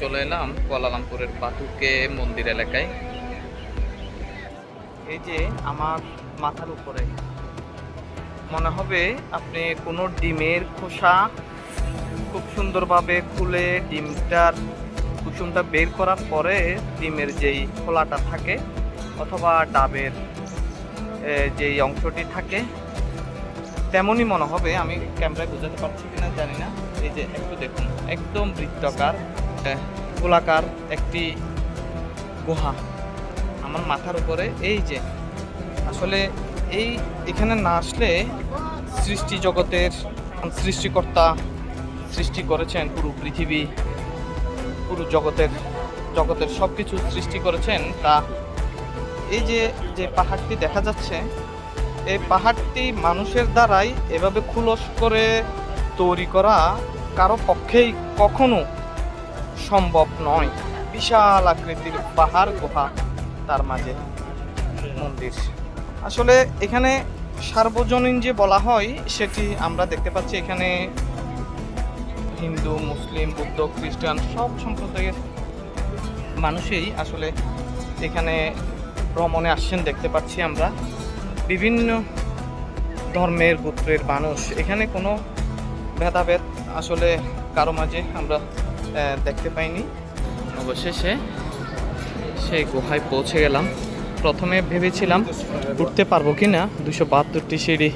চলে এলাম কুয়ালালামপুরের বাতুকে মন্দির এলাকায়। এই যে আমার মাথার উপরে, মনে হবে আপনি কোনো ডিমের খোসা খুব সুন্দরভাবে খুলে ডিমটার কুসুমটা বের করার পরে ডিমের যেই খোলাটা থাকে অথবা ডাবের যেই অংশটি থাকে, তেমনই মনে হবে। আমি ক্যামেরায় বোঝাতে পারছি কিনা জানি না। এই যে একটু দেখুন, একদম বৃত্তাকার। গোলাকার একটি গুহা। আমার মাথার উপরে এই যে, আসলে এই এখানে না আসলে সৃষ্টি জগতের সৃষ্টিকর্তা সৃষ্টি করেছেন পুরো পৃথিবী, পুরো জগতের জগতের সব কিছু সৃষ্টি করেছেন তা এই যে যে পাহাড়টি দেখা যাচ্ছে, এই পাহাড়টি মানুষের দ্বারাই এভাবে খুলস করে তৈরি করা কারও পক্ষেই কখনো সম্ভব নয়। বিশাল আকৃতির পাহাড় গুহা তার মাঝে মন্দির। আসলে এখানে সার্বজনীন যে বলা হয়, সেটি আমরা দেখতে পাচ্ছি এখানে হিন্দু, মুসলিম, বৌদ্ধ, খ্রিস্টান সব সম্প্রদায়ের মানুষই আসলে এখানে ভ্রমণে আসছেন দেখতে পাচ্ছি আমরা। বিভিন্ন ধর্মের গোত্রের মানুষ। এখানে কোনো ভেদাভেদ আসলে কারও মাঝে আমরা দেখতে পাইনি। অবশেষে সেই গুহায় পৌঁছে গেলাম। প্রথমে ভেবেছিলাম উঠতে পারব কি না দুশো বাহাত্তরটি সিঁড়ি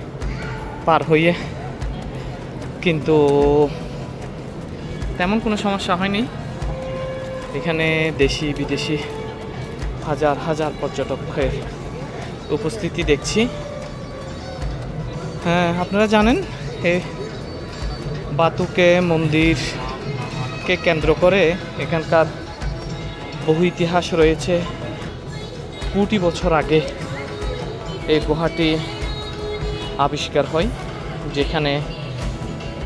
পার হয়ে কিন্তু তেমন কোনো সমস্যা হয়নি। এখানে দেশি, বিদেশি, হাজার হাজার পর্যটকের উপস্থিতি দেখছি। হ্যাঁ আপনারা জানেন, এ বাতুকে মন্দিরকে কেন্দ্র করে এখানকার বহু ইতিহাস রয়েছে। কোটি বছর আগে এই গুহাটি আবিষ্কার হয়, যেখানে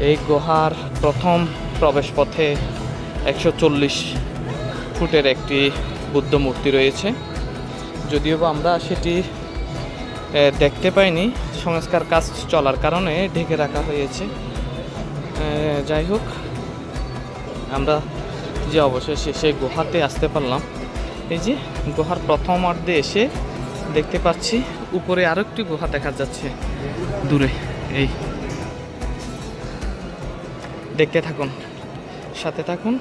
এই গুহার প্রথম প্রবেশপথে একশো চল্লিশ ফুটের একটি বুদ্ধ মূর্তি রয়েছে। যদিও বা আমরা সেটি দেখতে পাইনি। সংস্কার কাজ চলার কারণে ঢেকে রাখা হয়েছে। যাই হোক আমরা যে অবশেষে সেই গুহাতে আসতে পারলাম। এই যে গুহার প্রথম অর্ধে এসে দেখতে পাচ্ছি উপরে আরও একটি গুহা দেখা যাচ্ছে দূরে। এই দেখতে থাকুন, সাথে থাকুন।